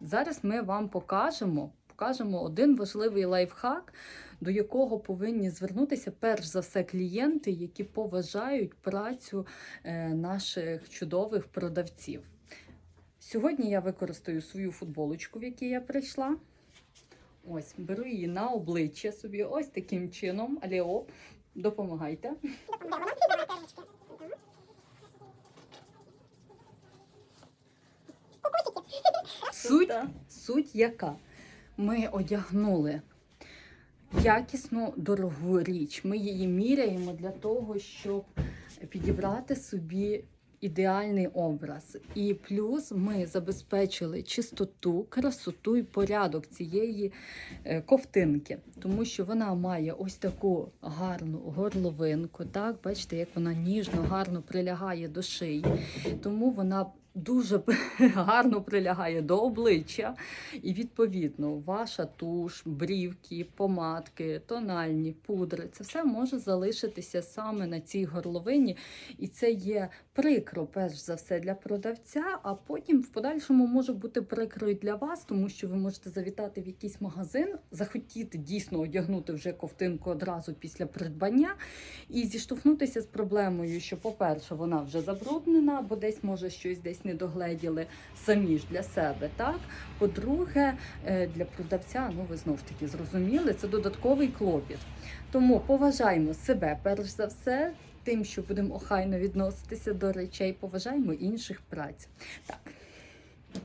Зараз ми вам покажемо, покажемо один важливий лайфхак, до якого повинні звернутися перш за все клієнти, які поважають працю е, наших чудових продавців. Сьогодні я використаю свою футболочку, в якій я прийшла. Ось, беру її на обличчя собі, ось таким чином. Аліо, допомагайте. Суть, суть яка? Ми одягнули якісну дорогу річ. Ми її міряємо для того, щоб підібрати собі ідеальний образ. І плюс ми забезпечили чистоту, красоту і порядок цієї е, ковтинки, тому що вона має ось таку гарну горловинку. Так, бачите, як вона ніжно, гарно прилягає до шиї. Тому вона дуже гарно прилягає до обличчя. І відповідно, ваша туш, брівки, помадки, тональні, пудри це все може залишитися саме на цій горловині. І це є прикро, перш за все, для продавця, а потім в подальшому може бути прикро і для вас, тому що ви можете завітати в якийсь магазин, захотіти дійсно одягнути вже ковтинку одразу після придбання і зіштовхнутися з проблемою, що, по-перше, вона вже забруднена, бо десь може щось десь не догледіли самі ж для себе. Так, по-друге, е, для продавця, ну ви знов таки зрозуміли, це додатковий клопіт. Тому поважаємо себе перш за все. Тим, що будемо охайно відноситися до речей, поважаємо інших праць. Так,